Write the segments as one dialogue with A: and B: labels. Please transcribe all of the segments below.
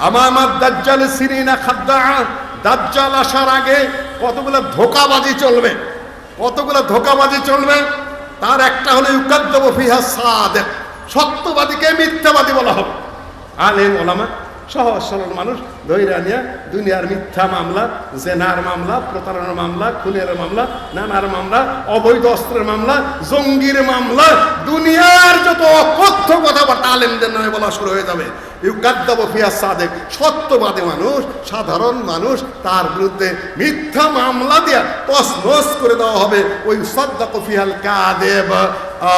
A: আমার দাজ্জাল সিরিনা খাদ্দা। দাজ্জাল আসার আগে কতগুলো ধোকাবাজি চলবে? কতগুলো ধোকাবাজি চলবে? তার একটা হলো ইউকাদ্দব ফিহা সাদেক। সত্যবাদীকে মিথ্যাবাদী বলা হবে। আলেম ওলামা সহজ সরল মানুষ ধৈরা নিয়ে দুনিয়ার মিথ্যা মামলা, জেনার মামলা, প্রতারণার মামলা, খুনের মামলা, নানার মামলা, অবৈধ অস্ত্রের মামলা, জঙ্গির মামলা, দুনিয়ার যত অকথ্য কথাবার্তা আলেমদের নামে বলা শুরু হয়ে যাবে। ইউকাদ্দাব ফিয়া সাদেক, সত্যবাদী মানুষ, সাধারণ মানুষ, তার বিরুদ্ধে মিথ্যা মামলা দিয়া তসনস করে দেওয়া হবে। ওই সদ্দাক ফিয়াল কাদেব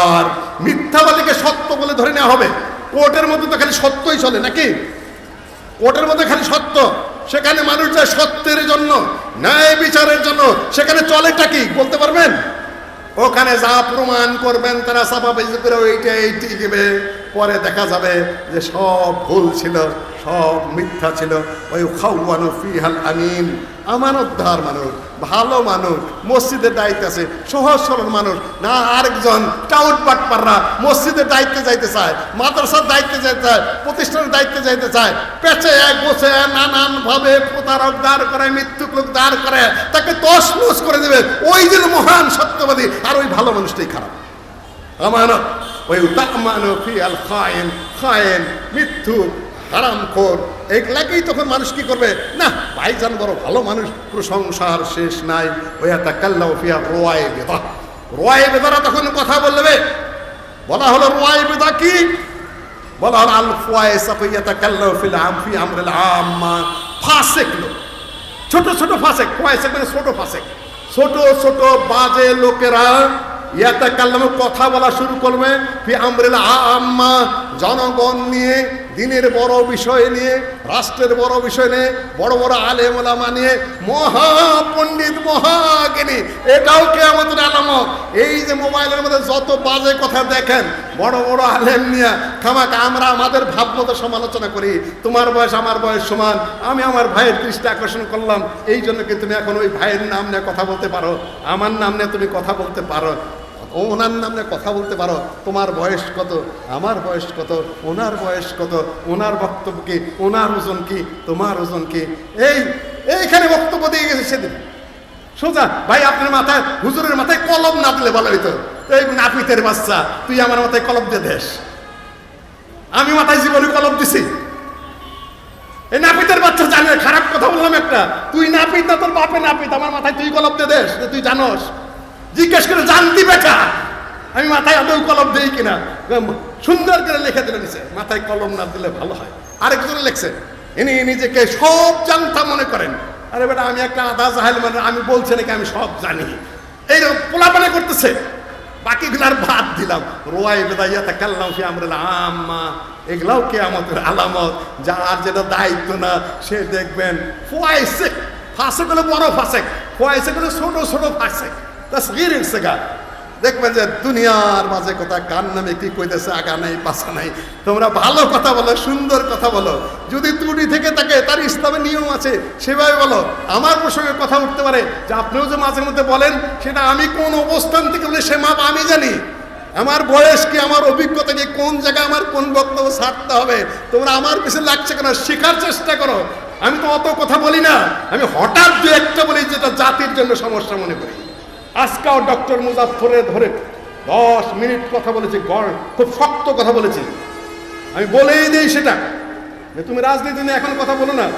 A: আর মিথ্যাবাদীকে সত্য বলে ধরে নেওয়া হবে। কোর্টের মধ্যে তো খালি সত্যই চলে নাকি? কোর্টের মধ্যে খালি সত্য। সেখানে মানুষ যায় সত্যের জন্য, ন্যায় বিচারের জন্য। সেখানে চলেটা কি? বলতে পারবেন? ওখানে যা প্রমাণ করবেন তারা সাফাবাজি করে এইটি দিবে পরে দেখা যাবে যে সব ভুল ছিল, সব মিথ্যা ছিল। ওই খাওয়ানো ফিহাল আমিন। আমানতদার মানুষ, ভালো মানুষ মসজিদের দায়িত্ব আছে সহজ সরল মানুষ। না আরেকজন টাউট বাটপাররা মসজিদের দায়িত্বে যাইতে চায়, মাদ্রাসার দায়িত্বে যাইতে চায়, প্রতিষ্ঠানের দায়িত্বে যাইতে চায়, পেঁচে এক বসে নানান ভাবে প্রতারক দাঁড় করে, মৃত্যুক লোক দাঁড় করে, তাকে তসমস করে দেবে। ওই যে মহান সত্যবাদী, আর ওই ভালো মানুষটাই খারাপ। আমানত ওই তাকমানো ফি আল খায়েন খায়েন মৃত্যু হারামখোর এগুলাকেই তখন মানুষ কি করবে? না, ভাইজান বড় ভালো মানুষ, প্রশংসার শেষ নাই। ওই একটা কাল্লা ফিয়া রোয়ায় বেদা। রোয়ায় বেদারা তখন কথা বলবে। বলা হলো রোয়ায় বেদা কি? বলা হলো আল ফুয়ায় সাফিয়াতা কাল্লা ফিল আম, ফি আমরিল আম্মা। ফাসেক লোক। ছোট ছোট ফাসেক। ফয়েসেক মানে ছোট ফাসেক। ছোট ছোট বাজে লোকেরা ইয়াতে কথা বলা শুরু করবে, ফি আমরিল আম্মা জনগণ নিয়ে, দিনের বড় বিষয় নিয়ে, রাষ্ট্রের বড় বিষয় নিয়ে, বড় বড় আলেম ওলামা নিয়ে, মহাপণ্ডিত মহাজ্ঞানী, এটাও কে আমাদের আলামত। এই যে মোবাইলের মধ্যে যত বাজে কথা দেখেন, বড় বড় আলেম নিয়ে খামাকা আমরা আমাদের ভাবমতো সমালোচনা করি, তোমার বয়স আমার বয়স সমান, আমি আমার ভাইয়ের দৃষ্টি আকর্ষণ করলাম, এই জন্য কি তুমি এখন ওই ভাইয়ের নাম নিয়ে কথা বলতে পারো? আমার নাম নিয়ে তুমি কথা বলতে পারো? ওনার নামে কথা বলতে পারো। তোমার বয়স কত? আমার বয়স কত? ওনার বয়স কত? ওনার বক্তব্য কি? ওনার ওজন কি? তোমার ওজন কি? এই, এইখানে বক্তব্য দিয়ে গেছে সেদিন। সোজা, ভাই, আপনার মাথায়, হুজুরের মাথায় কলম না দিলে ভালো হইতো। এই নাপিতের বাচ্চা, তুই আমার মাথায় কলম দিয়ে দেশ আমি মাথায় জীবনে কলম দিছি। এই নাপিতের বাচ্চা জানে, খারাপ কথা বললাম একটা। তুই নাপিত না, তোর বাপে নাপিত, আমার মাথায় তুই কলম দিয়ে দেশ তুই জানোস। জিজ্ঞেস করে, জানতি বেটা? আমি মাথায় আদৌ কলম দেই কিনা? সুন্দর করে লিখে দিলে নিচে মাথায় কলম না দিলে ভালো হয়। আরেকজনে লিখছে, ইনি নিজেকে সব জানতা মনে করেন। আরে বেটা, আমি একটা আধা জাহাল মানে আমি বলছি নাকি আমি সব জানি। এইরকম পোলাপানে করতেছে। বাকিগুলার বাদ দিলাম। রোয়াই বেদাইয়া তা কাল্লাম ফি আমরা আম্মা। এগুলাও কে আমাদের আলামত। যার যেটা দায়িত্ব না, সে দেখবেন ফোয়াইসে ফাঁসে গুলো বড় ফাঁসেক। ফোয়াইসে গুলো ছোট ছোট ফাঁসেক। তসগির সেগা দেখবেন যে দুনিয়ার মাঝে কথা কান নামে কি কইতেছে, আগা নাই, পাশা নাই। তোমরা ভালো কথা বলো, সুন্দর কথা বলো। যদি ত্রুটি থেকে থাকে, তার ইসলামের নিয়ম আছে, সেভাবে বলো। আমার প্রসঙ্গে কথা উঠতে পারে যে আপনিও যে মাঝে মধ্যে বলেন, সেটা আমি কোন অবস্থান থেকে বলে, সে মাপ আমি জানি। আমার বয়স কি, আমার অভিজ্ঞতা কি, কোন জায়গায় আমার কোন বক্তব্য ছাড়তে হবে, তোমরা আমার পিছনে লাগছে কেন, শেখার চেষ্টা করো। আমি তো অত কথা বলি না। আমি হঠাৎ দু একটা বলি, যেটা জাতির জন্য সমস্যা মনে করি। আজকাও ডক্টর মুজাফরে ধরে দশ মিনিট কথা বলেছি, গড়, খুব শক্ত কথা বলেছি। আমি বলেই দিই সেটা। তুমি রাজনীতি নিয়ে এখন কথা বলো না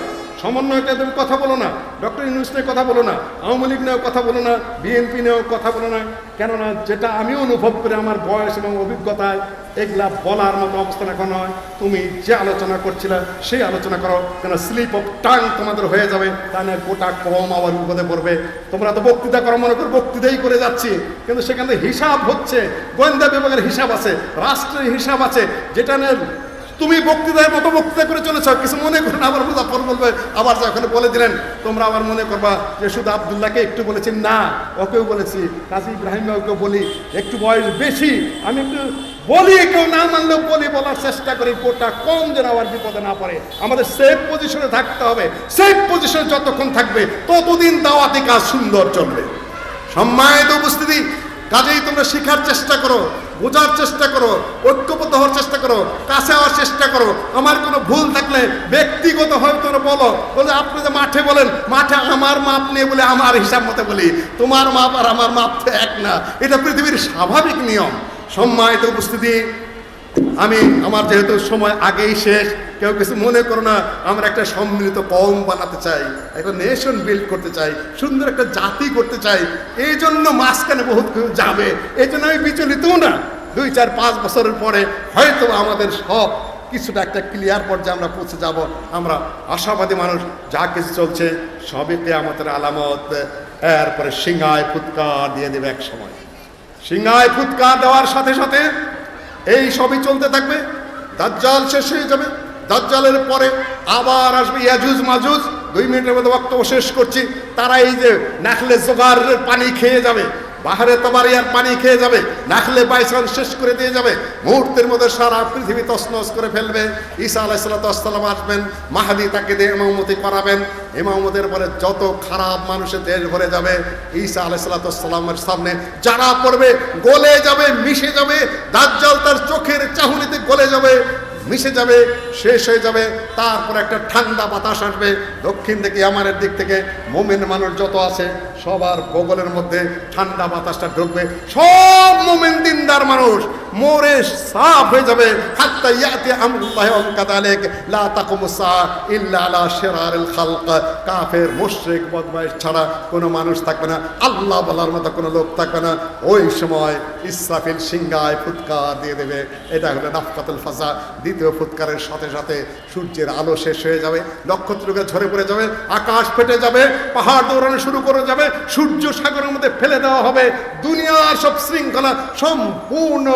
A: সমন্বয়টা তুমি কথা বলো না ডক্টর ইউনুস নিয়ে কথা বলো না, আওয়ামী লীগ নিয়েও কথা বলো না, বিএনপি নিয়েও কথা বলো না, কেননা যেটা আমি অনুভব করে আমার বয়স এবং অভিজ্ঞতায়, এগুলা বলার মতো অবস্থান এখন নয়। তুমি যে আলোচনা করছিলে, সেই আলোচনা করো কেন স্লিপ অফ টাং তোমাদের হয়ে যাবে, তা না গোটা কম আবার বিপদে পড়বে। তোমরা তো বক্তৃতা করো, মনে করো বক্তৃতাই করে যাচ্ছি, কিন্তু সেখানে হিসাব হচ্ছে, গোয়েন্দা বিভাগের হিসাব আছে, রাষ্ট্রের হিসাব আছে, যেটা নিয়ে তুমি বক্তৃতার মতো বক্তৃতা করে চলেছ, কিছু মনে করো না আবার মুজাফর বলবে। আবার যখন বলে দিলেন, তোমরা আবার মনে করবা যে শুধু আবদুল্লাহকে একটু বলেছি। না, ওকেও বলেছি। কাজী ইব্রাহিম ওকেও বলি, একটু বয়স বেশি। আমি একটু বলি, কেউ না মানলেও বলি, বলার চেষ্টা করি কোটা কম যেন আবার বিপদে না পড়ে। আমাদের সেফ পজিশনে থাকতে হবে। সেফ পজিশনে যতক্ষণ থাকবে, ততদিন দাওয়াতি কাজ সুন্দর চলবে। সম্মানিত উপস্থিতি, কাজেই তোমরা শেখার চেষ্টা করো। বোঝার চেষ্টা করো, ঐক্যবদ্ধ হওয়ার চেষ্টা করো, কাছে আওয়ার চেষ্টা করো। আমার কোনো ভুল থাকলে ব্যক্তিগত হয় তোমরা বলো, বলে আপনি যে মাঠে বলেন, মাঠে আমার মাপ নেই বলে আমার হিসাব মতে বলি, তোমার মাপ আর আমার মাপ তো এক না। এটা পৃথিবীর স্বাভাবিক নিয়ম। সম্মানিত উপস্থিতি আমি, আমার যেহেতু সময় আগেই শেষ, কেউ কিছু মনে করো না, আমরা একটা সম্মিলিত কম বানাতে চাই, একটা নেশন বিল্ড করতে চাই, সুন্দর একটা জাতি করতে চাই, এই জন্য মাঝখানে বহুত কেউ যাবে, এই জন্য আমি বিচলিতও না। দুই, চার, পাঁচ বছরের পরে হয়তো আমাদের সব কিছুটা একটা ক্লিয়ার পর্যায়ে আমরা পৌঁছে যাব। আমরা আশাবাদী মানুষ, যা কিছু চলছে সবই আমাদের আলামত। এরপরে সিংহায় ফুৎকার দিয়ে দেবে এক সময়। সিংহায় ফুৎকার দেওয়ার সাথে সাথে এই সবই চলতে থাকবে। দাজ্জাল শেষ হয়ে যাবে। দাজ্জালের পরে আবার আসবে ইয়াজুজ মাজুজ। দুই মিনিটের মধ্যে বক্তব্য শেষ করছি। তারা এই যে নাখলে জোগাড়ের পানি খেয়ে যাবে। বাহারে ইয়ার পানি খেয়ে যাবে নাখলে বাইসাল শেষ করে দিয়ে যাবে। মুহূর্তের মধ্যে সারা পৃথিবী তসনস করে ফেলবে। ঈসা আলাইসাল্লাম আসবেন, মাহাদি তাকে দিয়ে ইমামতি করাবেন। ইমামতের পরে যত খারাপ মানুষের দেশ ভরে যাবে, ঈসা আলাইসাল্লামের সামনে যারা পড়বে, গলে যাবে, মিশে যাবে, দাজ্জাল তার চোখের চাহুনিতে গলে যাবে। মিশে যাবে, শেষ হয়ে যাবে, তারপর একটা ঠান্ডা বাতাস আসবে। দক্ষিণ থেকে আমারের দিক থেকে মোমেন মানুষ যত আছে, সবার গোগলের মধ্যে ঠান্ডা বাতাসটা ঢুকবে। সব মোমেন দিনদার মানুষ মোরে সাফ হয়ে যাবে। হাত্তা ইয়াতি ওয়া লা তাকুমুসা ইল্লা আলা শিরারিল খালক। কাফের, মুশরিক, বদমাইশ ছাড়া কোনো মানুষ থাকবে না। আল্লাহ বলার মতো কোনো লোক থাকবে না। ওই সময় ইসরাফিল সিংগায় ফুৎকার দিয়ে দেবে। এটা হলো নাফকাতুল ফাজা। দ্বিতীয় ফুৎকারের সাথে সাথে সূর্যের আলো শেষ হয়ে যাবে। নক্ষত্রকে ঝরে পড়ে যাবে। আকাশ ফেটে যাবে। পাহাড় দৌড়ানো শুরু করে যাবে। সূর্য সাগরের মধ্যে ফেলে দেওয়া হবে। দুনিয়ার সব শৃঙ্খলা সম্পূর্ণ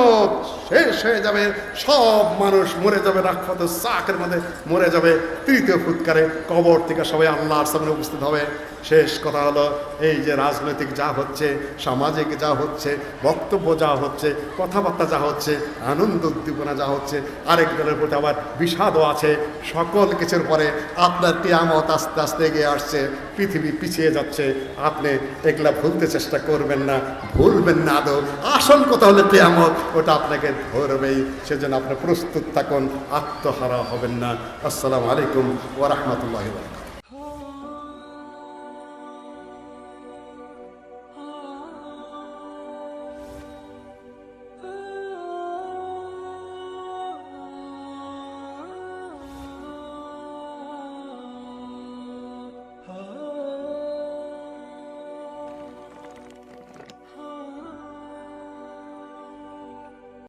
A: শেষ হয়ে যাবে। সব মানুষ মরে যাবে রাক্ষত চাকের মধ্যে। মরে যাবে তৃতীয় ফুৎকারে। কবর থেকে সবাই আল্লাহর সামনে উপস্থিত হবে। শেষ কথা হলো, এই যে রাজনৈতিক যা হচ্ছে, সামাজিক যা হচ্ছে, বক্তব্য যা হচ্ছে, কথাবার্তা যা হচ্ছে, আনন্দ উদ্দীপনা যা হচ্ছে, আরেক দলের প্রতি আবার বিষাদও আছে। সকল কিছুর পরে আপনার টিয়ামত আস্তে আস্তে এগিয়ে আসছে, পৃথিবী পিছিয়ে যাচ্ছে। আপনি এগুলা ভুলতে চেষ্টা করবেন না, ভুলবেন না আদৌ। আসল কথা হলে টিয়ামত ওটা আপনাকে ধরবেই। সেজন্য আপনি প্রস্তুত থাকুন, আত্মহারা হবেন না। আসসালামু আলাইকুম ওরহমতুল্লাহ